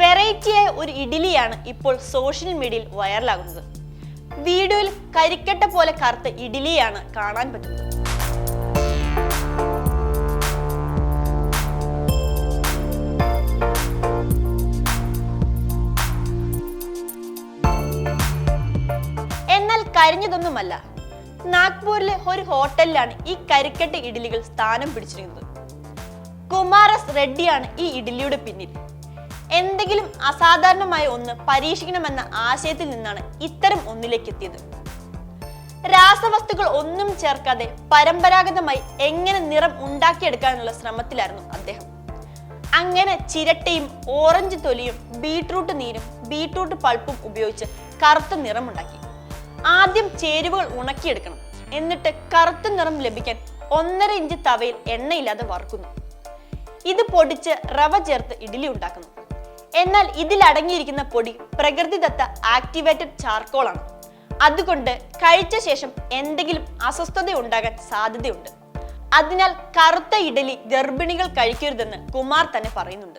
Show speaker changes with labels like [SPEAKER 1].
[SPEAKER 1] വെറൈറ്റിയായ ഒരു ഇഡ്ഡലിയാണ് ഇപ്പോൾ സോഷ്യൽ മീഡിയയിൽ വൈറലാകുന്നത്. വീഡിയോയിൽ കരിക്കട്ട പോലെ കറുത്ത ഇഡ്ഡലിയാണ് കാണാൻ പറ്റുന്നത്. എന്നാൽ കരിഞ്ഞതൊന്നുമല്ല. നാഗ്പൂരിലെ ഒരു ഹോട്ടലിലാണ് ഈ കരിക്കട്ട ഇഡ്ഡലികൾ സ്ഥാനം പിടിച്ചിരിക്കുന്നത്. കുമാരസ് റെഡ്ഡിയാണ് ഈ ഇഡ്ഡലിയുടെ പിന്നിൽ. എന്തെങ്കിലും അസാധാരണമായ ഒന്ന് പരീക്ഷിക്കണമെന്ന ആശയത്തിൽ നിന്നാണ് ഇത്തരം ഒന്നിലേക്ക് എത്തിയത് രാസവസ്തുക്കൾ ഒന്നും ചേർക്കാതെ പരമ്പരാഗതമായി എങ്ങനെ നിറം ഉണ്ടാക്കിയെടുക്കാനുള്ള ശ്രമത്തിലായിരുന്നു അദ്ദേഹം. അങ്ങനെ ചിരട്ടയും ഓറഞ്ച് തൊലിയും ബീട്രൂട്ട് നീരും ബീട്രൂട്ട് പൾപ്പും ഉപയോഗിച്ച് കറുത്ത നിറം ഉണ്ടാക്കി ആദ്യം ചേരുവകൾ ഉണക്കിയെടുക്കണം. എന്നിട്ട് കറുത്ത നിറം ലഭിക്കാൻ ഒന്നര ഇഞ്ച് തവയിൽ എണ്ണയില്ലാതെ വറുക്കുന്നു. ഇത് പൊടിച്ച് റവ ചേർത്ത് ഇഡ്ഡലി ഉണ്ടാക്കുന്നു. എന്നാൽ ഇതിലടങ്ങിയിരിക്കുന്ന പൊടി പ്രകൃതിദത്ത ആക്ടിവേറ്റഡ് ചാർക്കോൾ ആണ്. അതുകൊണ്ട് കഴിച്ച ശേഷം എന്തെങ്കിലും അസ്വസ്ഥത ഉണ്ടാകാൻ സാധ്യതയുണ്ട്. അതിനാൽ കറുത്ത ഇഡലി ഗർഭിണികൾ കഴിക്കരുതെന്ന് കുമാർ തന്നെ പറയുന്നുണ്ട്.